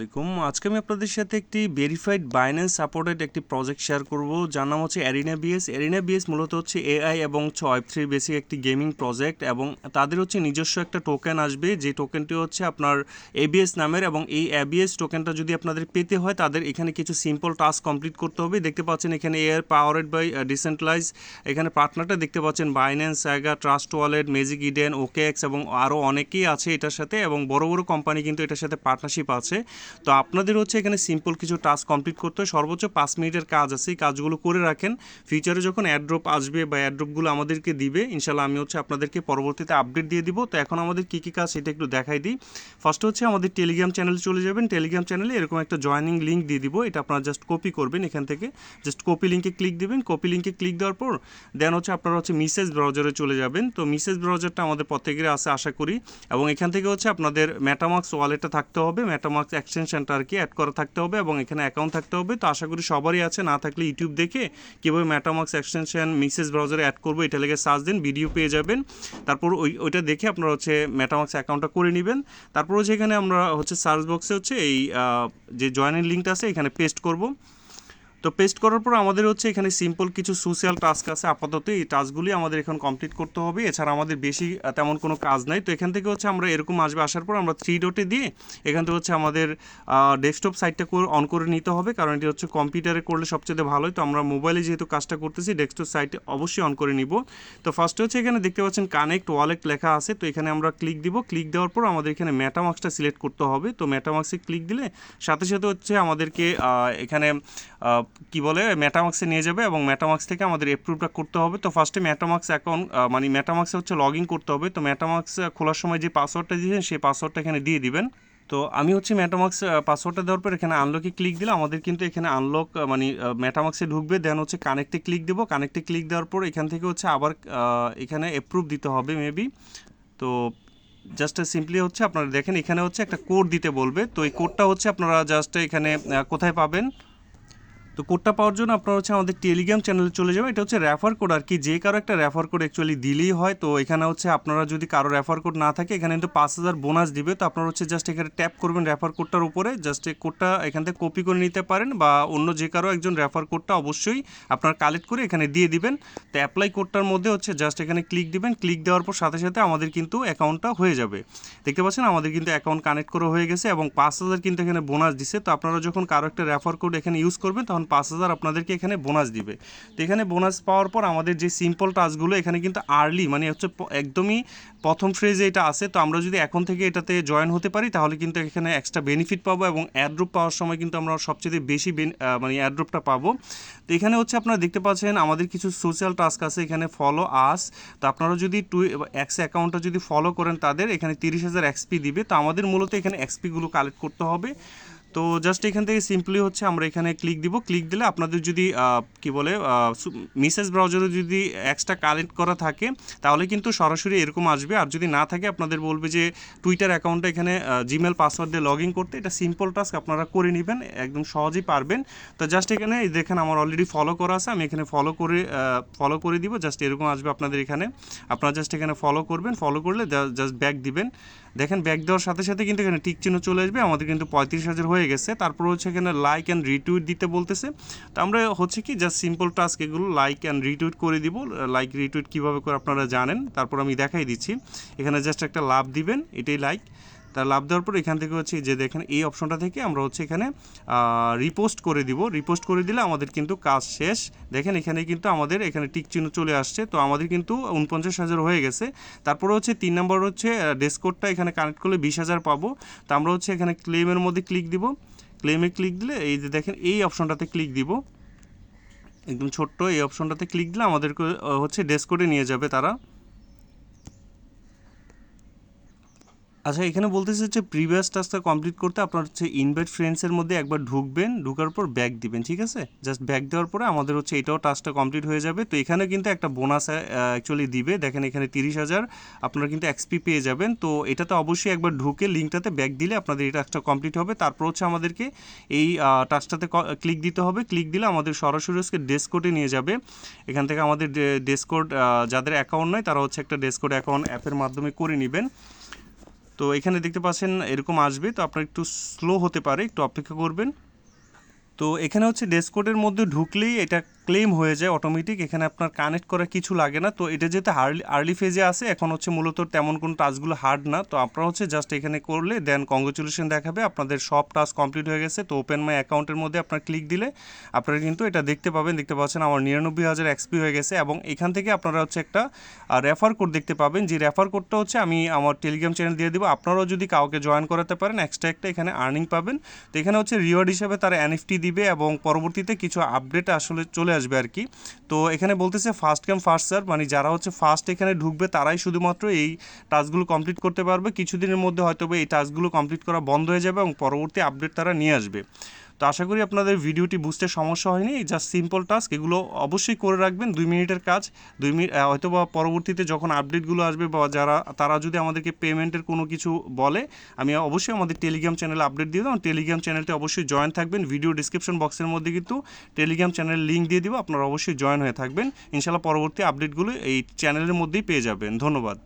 আসসালামাইকুম আজকে আমি আপনাদের সাথে একটি ভেরিফাইড বাইন্যান্স সাপোর্টেড একটি প্রজেক্ট শেয়ার করব। যার নাম হচ্ছে অ্যারিনা বিএস অ্যারিনা বিএস মূলত হচ্ছে এআই এবং ওয়েব থ্রি বেসিক একটি গেমিং প্রজেক্ট এবং তাদের হচ্ছে নিজস্ব একটা টোকেন আসবে। যে টোকেনটি হচ্ছে আপনার এবিএস নামের এবং এই এবিএস টোকেনটা যদি আপনাদের পেতে হয়, তাদের এখানে কিছু সিম্পল টাস্ক কমপ্লিট করতে হবে। দেখতে পাচ্ছেন এখানে এয়ার পাওয়ারেড বাই ডিসেন্ট্রালাইজ এখানে পার্টনারটা দেখতে পাচ্ছেন Binance Saga Trust Wallet Magic Eden OKX এবং আরও অনেকেই আছে এটার সাথে এবং বড় বড় কোম্পানি কিন্তু এটার সাথে পার্টনারশিপ আছে। তো আপনাদের হচ্ছে এখানে সিম্পল কিছু টাস্ক কমপ্লিট করতে হয়। সর্বোচ্চ পাঁচ মিনিটের কাজ আছে, এই কাজগুলো করে রাখেন। ফিউচারে যখন অ্যাড্রপ আসবে বা অ্যাড্রপগুলো আমাদেরকে দিবে ইনশাল্লাহ আমি হচ্ছে আপনাদেরকে পরবর্তীতে আপডেট দিয়ে দিব। তো এখন আমাদের কী কী কাজ সেটা একটু দেখাই দিই। ফার্স্ট হচ্ছে আমাদের টেলিগ্রাম চ্যানেলে চলে যাবেন। টেলিগ্রাম চ্যানেলে এরকম একটা জয়নিং লিঙ্ক দিয়ে দিব। এটা আপনারা জাস্ট কপি করবেন এখান থেকে। জাস্ট কপি লিঙ্কে ক্লিক দিবেন। কপি লিঙ্কে ক্লিক দেওয়ার পর দেন হচ্ছে আপনারা হচ্ছে মিসেজ ব্রাউজারে চলে যাবেন। তো মিসেজ ব্রাউজারটা আমাদের প্রত্যেকের আছে, আশা করি। এবং এখান থেকে হচ্ছে আপনাদের মেটামার্কস ওয়ালেটটা থাকতে হবে। মেটামার্কস এক্সটেনশনটা আর কি অ্যাড করা থাকতে হবে এবং এখানে অ্যাকাউন্ট থাকতে হবে। তো আশা করি সবারই আছে, না থাকলে ইউটিউব দেখে কীভাবে ম্যাটামার্কস এক্সটেনশন মিসেস ব্রাউজারে অ্যাড করব, এটা লেগে সার্চ দিন ভিডিও পেয়ে যাবেন। তারপর ওই, ওইটা দেখে আপনারা হচ্ছে ম্যাটামার্কস অ্যাকাউন্টটা করে নেবেন। তারপর হচ্ছে এখানে আমরা হচ্ছে সার্চ বক্সে হচ্ছে এই যে জয়েনের লিঙ্কটা আছে, এখানে পেস্ট করব। তো পেস্ট করার পর আমাদের হচ্ছে এখানে সিম্পল কিছু সোশ্যাল টাস্ক আছে। আপাতত এই টাস্কগুলি আমাদের এখন কমপ্লিট করতে হবে। এছাড়া আমাদের বেশি তেমন কোনো কাজ নাই। তো এখান থেকে হচ্ছে আমরা এরকম আসবে আসার পর আমরা থ্রি ডটে দিয়ে এখান থেকে হচ্ছে আমাদের ডেস্কটপ সাইটটা অন করে নিতে হবে। কারণ এটি হচ্ছে কম্পিউটারে করলে সবচেয়ে ভালো হয়। তো আমরা মোবাইলে যেহেতু কাজটা করতেছি ডেস্কটপ সাইটে অবশ্যই অন করে নিব। তো ফার্স্টে হচ্ছে এখানে দেখতে পাচ্ছেন কানেক্ট ওয়ালেট লেখা আছে। তো এখানে আমরা ক্লিক দিব। ক্লিক দেওয়ার পর আমাদের এখানে মেটামার্কসটা সিলেক্ট করতে হবে। তো মেটামার্কসে ক্লিক দিলে সাথে সাথে হচ্ছে আমাদেরকে এখানে কি বলে মেটামার্কসে নিয়ে যাবে এবং মেটামার্কস থেকে আমাদের অ্যাপ্রুভটা করতে হবে। তো ফার্স্টে মেটামার্কস অ্যাকাউন্ট মানে মেটামার্কসে হচ্ছে লগ ইন করতে হবে। তো মেটামার্কস খোলার সময় যে পাসওয়ার্ডটা দিয়েছেন, সেই পাসওয়ার্ডটা এখানে দিয়ে দিবেন। তো আমি হচ্ছে মেটামার্কস পাসওয়ার্ডটা দেওয়ার পর এখানে আনলকে ক্লিক দিলে আমাদের কিন্তু এখানে আনলক মানে মেটামার্কসে ঢুকবে। দেন হচ্ছে কানেক্টে ক্লিক দেবো। কানেক্টে ক্লিক দেওয়ার পর এখান থেকে হচ্ছে আবার এখানে অ্যাপ্রুভ দিতে হবে মেবি তো জাস্ট সিম্পলি হচ্ছে আপনারা দেখেন, এখানে হচ্ছে একটা কোড দিতে বলবে। তো এই কোডটা হচ্ছে আপনারা জাস্ট এখানে কোথায় পাবেন? তো কোডটা পাওয়ার জন্য আপনারা হচ্ছে আমাদের টেলিগ্রাম চ্যানেলে চলে যাবেন এটা হচ্ছে রেফার কোড আর কি, যে কারও একটা রেফার কোড অ্যাকচুয়ালি দিলেই হয়। তো এখানে হচ্ছে আপনারা যদি কারও রেফার কোড না থাকে, এখানে কিন্তু পাঁচ হাজার বোনাস দিবে। তো আপনারা হচ্ছে জাস্ট এখানে ট্যাপ করবেন রেফার কোডটার উপরে। জাস্ট এই কোডটা এখান থেকে কপি করে নিতে পারেন বা অন্য যে কারও একজন রেফার কোডটা অবশ্যই আপনারা কালেক্ট করে এখানে দিয়ে দিবেন। তো অ্যাপ্লাই কোডটার মধ্যে হচ্ছে জাস্ট এখানে ক্লিক দিবেন। ক্লিক দেওয়ার পর সাথে সাথে আমাদের কিন্তু অ্যাকাউন্টটা হয়ে যাবে। দেখতে পাচ্ছেন আমাদের কিন্তু অ্যাকাউন্ট কানেক্ট করা হয়ে গেছে এবং পাঁচ হাজার কিন্তু এখানে বোনাস দিছে। তো আপনারা যখন কারও একটা রেফার কোড এখানে ইউজ করবেন, তখন পাঁচ হাজার আপনাদেরকে এখানে বোনাস দিবে। তো এখানে বোনাস পাওয়ার পর আমাদের যে সিম্পল টাস্কগুলো এখানে কিন্তু আর্লি মানে হচ্ছে একদমই প্রথম ফ্রেজে এটা আছে। তো আমরা যদি এখন থেকে এটাতে জয়েন হতে পারি, তাহলে কিন্তু এখানে এক্সট্রা বেনিফিট পাবো এবং অ্যাড্রপ পাওয়ার সময় কিন্তু আমরা সবচেয়ে বেশি মানে অ্যাড্রপটা পাবো। তো এখানে হচ্ছে আপনারা দেখতে পাচ্ছেন, আমাদের কিছু সোশ্যাল টাস্ক আছে, এখানে ফলো আস তো আপনারা যদি টু এক্স অ্যাকাউন্টটা যদি ফলো করেন তাদের, এখানে তিরিশ হাজার এক্সপি দিবে। তো আমাদের মূলত এখানে এক্সপিগুলো কালেক্ট করতে হবে। তো জাস্ট এখান থেকে সিম্পলি হচ্ছে আমরা এখানে ক্লিক দিব। ক্লিক দিলে আপনাদের যদি কি বলে মিসেস ব্রাউজারে যদি এক্সট্রা কালেক্ট করা থাকে, তাহলে কিন্তু সরাসরি এরকম আসবে। আর যদি না থাকে, আপনাদের বলবে যে টুইটার অ্যাকাউন্টটা এখানে জিমেল পাসওয়ার্ড দিয়ে লগ ইন করতে। এটা সিম্পল টাস্ক আপনারা করে নেবেন, একদম সহজেই পারবেন। তো জাস্ট এখানে দেখেন আমার অলরেডি ফলো করা আছে। আমি এখানে ফলো করে ফলো করে দিব। জাস্ট এরকম আসবে আপনাদের এখানে। আপনারা জাস্ট এখানে ফলো করবেন। ফলো করলে জাস্ট ব্যাক দিবেন। দেখেন ব্যাক দেওয়ার সাথে সাথে কিন্তু এখানে টিক চিহ্ন চলে আসবে। আমাদের কিন্তু পঁয়ত্রিশ হাজার হয়ে গেছে। তারপর হচ্ছে এখানে লাইক অ্যান্ড রিটুইট দিতে বলতেছে। তো আমরা হচ্ছে কি জাস্ট সিম্পল টাস্ক এগুলো লাইক অ্যান্ড রিটুইট করে দিব। লাইক রিটুইট কীভাবে করে আপনারা জানেন? তারপর আমি দেখাই দিচ্ছি। এখানে জাস্ট একটা লাভ দিবেন, এটাই লাইক তা লাভ দেওয়ার পর এখান থেকে হচ্ছে যে দেখেন এই অপশনটা থেকে আমরা হচ্ছে এখানে রিপোস্ট করে দিব। রিপোস্ট করে দিলে আমাদের কিন্তু কাজ শেষ। দেখেন এখানে কিন্তু আমাদের এখানে টিক চিহ্ন চলে আসছে। তো আমাদের কিন্তু উনপঞ্চাশ হাজার হয়ে গেছে। তারপরে হচ্ছে তিন নম্বর হচ্ছে ডেসকোডটা এখানে কানেক্ট করলে বিশ হাজার পাবো। তো আমরা হচ্ছে এখানে ক্লেমের মধ্যে ক্লিক দিব। ক্লেমে ক্লিক দিলে এই যে দেখেন এই অপশনটাতে ক্লিক দিব। একদম ছোট্ট এই অপশনটাতে ক্লিক দিলে আমাদেরকে হচ্ছে ডেসকোডে নিয়ে যাবে তারা। আচ্ছা এখানে বলতেছে হচ্ছে প্রিভিয়াস টাস্কটা কমপ্লিট করতে আপনার হচ্ছে ইনভাইট ফ্রেন্ডসের মধ্যে একবার ঢুকবেন, ঢুকার পর ব্যাক দিবেন, ঠিক আছে? জাস্ট ব্যাক দেওয়ার পরে আমাদের হচ্ছে এটাও টাস্কটা কমপ্লিট হয়ে যাবে। তো এখানে কিন্তু একটা বোনাস অ্যাকচুয়ালি দিবে। দেখেন এখানে তিরিশ হাজার, আপনারা কিন্তু এক্সপি পেয়ে যাবেন। তো এটাতে অবশ্যই একবার ঢুকে লিঙ্কটাতে ব্যাক দিলে আপনাদের এই টাস্কটা কমপ্লিট হবে। তারপর হচ্ছে আমাদেরকে এই টাস্কটাতে ক্লিক দিতে হবে। ক্লিক দিলে আমাদের সরাসরি হচ্ছে ডেসকোডে নিয়ে যাবে। এখান থেকে আমাদের ডেসকোড যাদের অ্যাকাউন্ট নয় তারা হচ্ছে একটা ডেসকোড অ্যাকাউন্ট অ্যাপের মাধ্যমে করে নেবেন। তো এখানে দেখতে পাচ্ছেন এরকম আসবে, তো আপনার একটু স্লো হতে পারে, একটু অপেক্ষা করবেন। তো এখানে হচ্ছে ডেসকোডের মধ্যে ঢুকলেই এটা ক্লেম হয়ে যায় অটোমেটিক এখানে আপনার কানেক্ট করা কিছু লাগে না। তো এটা যেহেতু হার্লি আর্লি ফেজে আছে, এখন হচ্ছে মূলত তেমন কোনো টাস্কগুলো হার্ড না। তো আপনারা হচ্ছে জাস্ট এখানে করলে দেন কংগ্রেচুলেশন দেখাবে, আপনাদের সব টাস্ক কমপ্লিট হয়ে গেছে। তো ওপেন মাই অ্যাকাউন্টের মধ্যে আপনার ক্লিক দিলে, আপনারা কিন্তু এটা দেখতে পাবেন। দেখতে পাচ্ছেন আমার নিরানব্বই হাজার এক্সপি হয়ে গেছে এবং এখান থেকে আপনারা হচ্ছে একটা রেফার কোড দেখতে পাবেন। যে রেফার কোডটা হচ্ছে আমি আমার টেলিগ্রাম চ্যানেল দিয়ে দেবো। আপনারাও যদি কাউকে জয়েন করাতে পারেন এক্সট্রা একটা এখানে আর্নিং পাবেন। তো এখানে হচ্ছে রিওয়ার্ড হিসাবে তারা এনএফটি দিবে এবং পরবর্তীতে কিছু আপডেট আসলে চলে আসবে আর কি। তো এখানে বলতেছে ফার্স্ট কাম ফার্স্ট সার্ভ মানে যারা হচ্ছে ফার্স্ট এখানে ঢুকবে তারাই শুধুমাত্র এই টাস্কগুলো কমপ্লিট করতে পারবে। কিছুদিনের মধ্যে হয়তো এই টাস্কগুলো কমপ্লিট করা বন্ধ হয়ে যাবে এবং পরবর্তী আপডেট তারা নিয়ে আসবে। তো আশা করি আপনাদের ভিডিওটি বুঝতে সমস্যা হয়নি। জাস্ট সিম্পল টাস্ক এগুলো অবশ্যই করে রাখবেন। দুই মিনিটের কাজ, দুই মিনিট হয়তো বা পরবর্তীতে যখন আপডেটগুলো আসবে বা যারা, তারা যদি আমাদেরকে পেমেন্টের কোনো কিছু বলে, আমি অবশ্যই আমাদের টেলিগ্রাম চ্যানেলে আপডেট দিয়ে দেবো। টেলিগ্রাম চ্যানেলটি অবশ্যই জয়েন থাকবেন। ভিডিও ডিসক্রিপশন বক্সের মধ্যে কিন্তু টেলিগ্রাম চ্যানেলের লিঙ্ক দিয়ে দিব। আপনারা অবশ্যই জয়েন হয়ে থাকবেন। ইনশাল্লাহ পরবর্তী আপডেটগুলো এই চ্যানেলের মধ্যেই পেয়ে যাবেন। ধন্যবাদ।